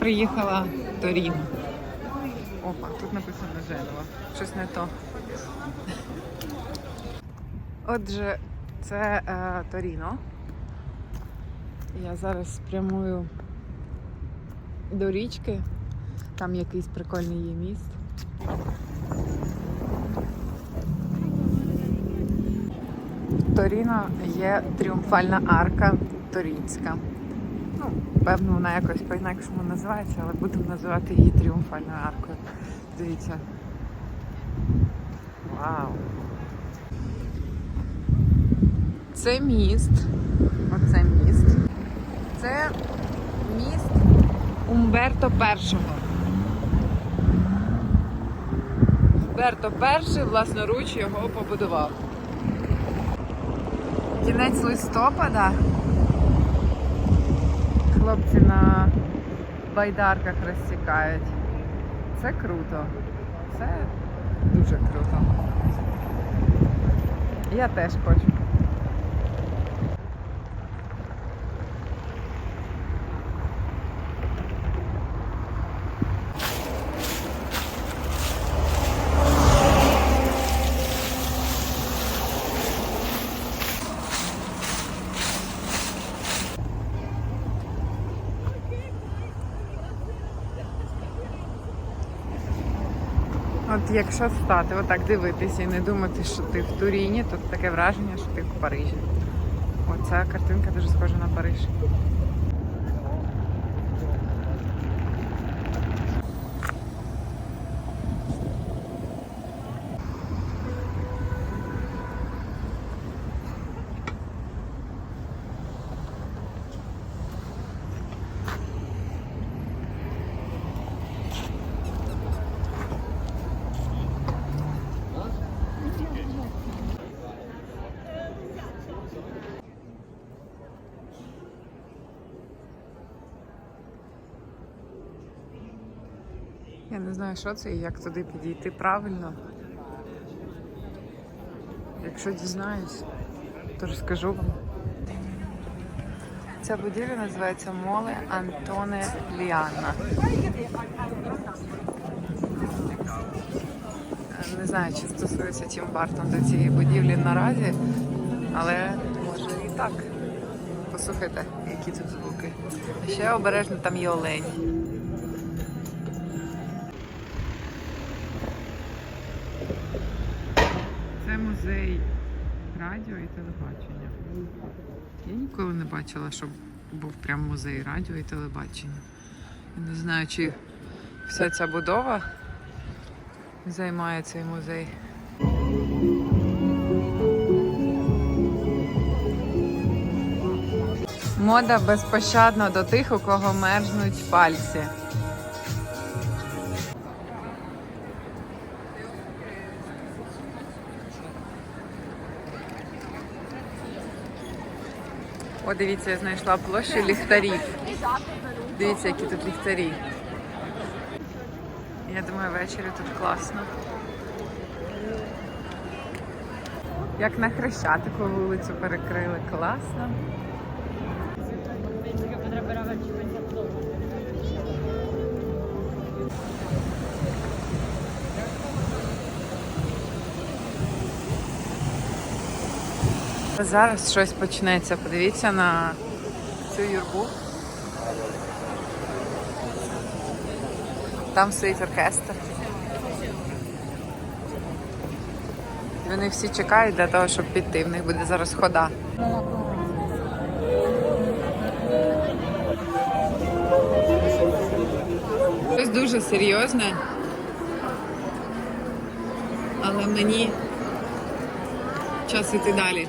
приїхала в Торіно. Опа, тут написано Женева. Щось не то. Отже, це е, Торіно. Я зараз спрямую до річки. Там якийсь прикольний є міст. Торіно є тріумфальна арка Торінська. Ну, певно, вона якось по-інакшому називається, але будемо називати її тріумфальною аркою. Дивіться. Вау! Це міст. Оце міст. Це міст Умберто І. Умберто І власноруч його побудував. Кінець листопада. Хлопці на байдарках розсікають. Це круто. Це дуже круто. Я теж хочу. От якщо стати, отак дивитися і не думати, що ти в Туріні, то таке враження, що ти в Парижі. Оця картинка дуже схожа на Париж. Я не знаю, що це і як туди підійти правильно. Якщо дізнаюсь, то розкажу вам. Ця будівля називається Моле Антоне Ліанна. Не знаю, чи стосується Тім Бартон до цієї будівлі наразі, але може і так. Послухайте, які тут звуки. Ще обережно там є олень. Музей радіо і телебачення. Я ніколи не бачила, щоб був прям музей радіо і телебачення. Я не знаю, чи вся ця будова займає цей музей. Мода безпощадна до тих, у кого мерзнуть пальці. О, дивіться, я знайшла площу ліхтарів. Дивіться, які тут ліхтарі. Я думаю, ввечері тут класно. Як на Хрещатику вулицю перекрили. Класно. Зараз щось почнеться. Подивіться на цю юрбу. Там стоїть оркестр. Вони всі чекають для того, щоб піти. В них буде зараз хода. Щось дуже серйозне. Але мені час іти далі.